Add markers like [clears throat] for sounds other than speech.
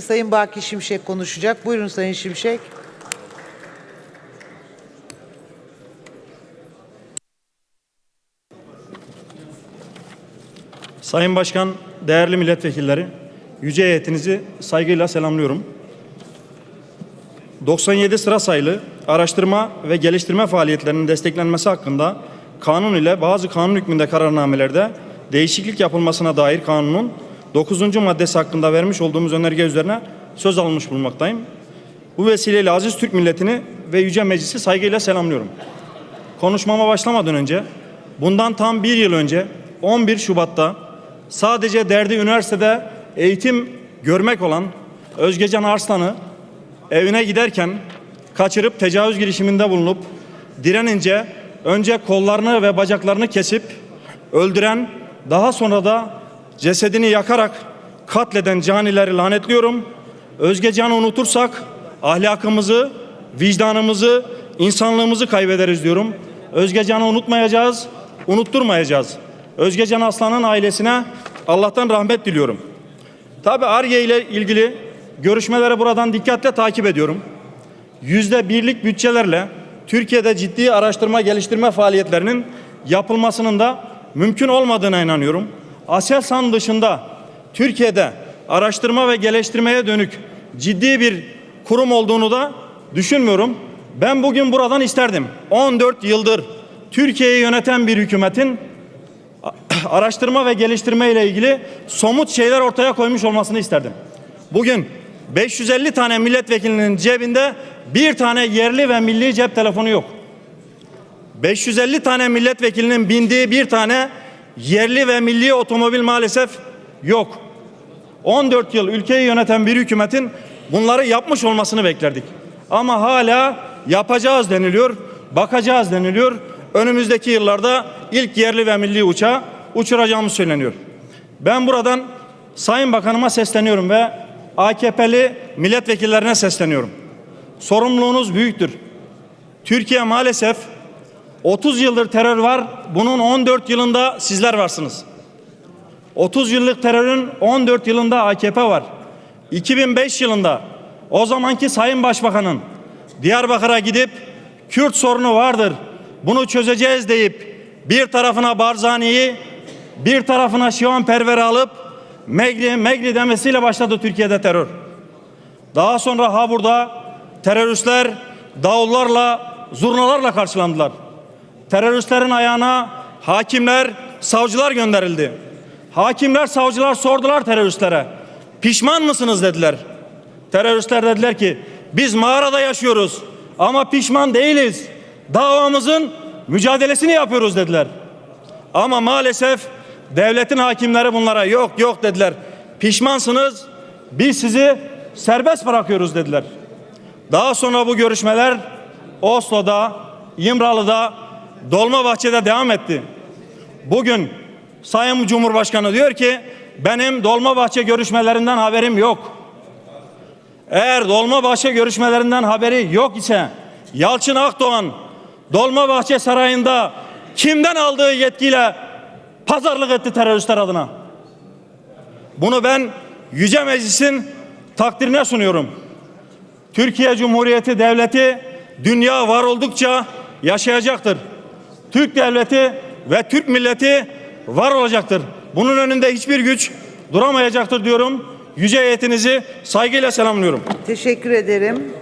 Sayın Baki Şimşek konuşacak. Buyurun Sayın Şimşek. Sayın Başkan, değerli milletvekilleri, yüce heyetinizi saygıyla selamlıyorum. 97 sıra sayılı araştırma ve geliştirme faaliyetlerinin desteklenmesi hakkında kanun ile bazı kanun hükmünde kararnamelerde değişiklik yapılmasına dair kanunun 9. maddesi hakkında vermiş olduğumuz önerge üzerine söz almış bulunmaktayım. Bu vesileyle aziz Türk milletini ve yüce meclisi saygıyla selamlıyorum. Konuşmama başlamadan önce bundan tam bir yıl önce 11 Şubat'ta sadece derdi üniversitede eğitim görmek olan Özgecan Arslan'ı evine giderken kaçırıp tecavüz girişiminde bulunup direnince önce kollarını ve bacaklarını kesip öldüren daha sonra da cesedini yakarak katleden canileri lanetliyorum. Özgecan'ı unutursak ahlakımızı, vicdanımızı, insanlığımızı kaybederiz diyorum. Özgecan'ı unutmayacağız, unutturmayacağız. Özgecan Aslan'ın ailesine Allah'tan rahmet diliyorum. Tabi ARGE ile ilgili görüşmeleri buradan dikkatle takip ediyorum. Yüzde birlik bütçelerle Türkiye'de ciddi araştırma geliştirme faaliyetlerinin yapılmasının da mümkün olmadığına inanıyorum. Aselsan dışında Türkiye'de araştırma ve geliştirmeye dönük ciddi bir kurum olduğunu da düşünmüyorum. Ben bugün buradan isterdim. 14 yıldır Türkiye'yi yöneten bir hükümetin [clears throat] araştırma ve geliştirme ile ilgili somut şeyler ortaya koymuş olmasını isterdim. Bugün 550 tane milletvekilinin cebinde bir tane yerli ve milli cep telefonu yok. 550 tane milletvekilinin bindiği bir tane yerli ve milli otomobil maalesef yok. 14 yıl ülkeyi yöneten bir hükümetin bunları yapmış olmasını beklerdik. Ama hala yapacağız deniliyor, bakacağız deniliyor. Önümüzdeki yıllarda ilk yerli ve milli uçağı uçuracağımız söyleniyor. Ben buradan Sayın Bakanıma sesleniyorum ve AKP'li milletvekillerine sesleniyorum. Sorumluluğunuz büyüktür. Türkiye maalesef 30 yıldır terör var. Bunun 14 yılında sizler varsınız. 30 yıllık terörün 14 yılında AKP var. 2005 yılında o zamanki Sayın Başbakanın Diyarbakır'a gidip Kürt sorunu vardır. Bunu çözeceğiz deyip bir tarafına Barzani'yi bir tarafına Şivan Perver'i alıp Megri, Megri demesiyle başladı Türkiye'de terör. Daha sonra ha burada teröristler davullarla, zurnalarla karşılandılar. Teröristlerin ayağına hakimler, savcılar gönderildi. Hakimler, savcılar sordular teröristlere. Pişman mısınız dediler. Teröristler dediler ki biz mağarada yaşıyoruz ama pişman değiliz. Davamızın mücadelesini yapıyoruz dediler. Ama maalesef devletin hakimleri bunlara yok yok dediler. Pişmansınız biz sizi serbest bırakıyoruz dediler. Daha sonra bu görüşmeler Oslo'da, İmralı'da, Dolmabahçe'de devam etti. Bugün Sayın Cumhurbaşkanı diyor ki benim Dolmabahçe görüşmelerinden haberim yok. Eğer Dolmabahçe görüşmelerinden haberi yok ise Yalçın Akdoğan Dolmabahçe Sarayı'nda kimden aldığı yetkiyle pazarlık etti teröristler adına? Bunu ben Yüce Meclis'in takdirine sunuyorum. Türkiye Cumhuriyeti Devleti dünya var oldukça yaşayacaktır. Türk Devleti ve Türk milleti var olacaktır. Bunun önünde hiçbir güç duramayacaktır diyorum. Yüce heyetinizi saygıyla selamlıyorum. Teşekkür ederim.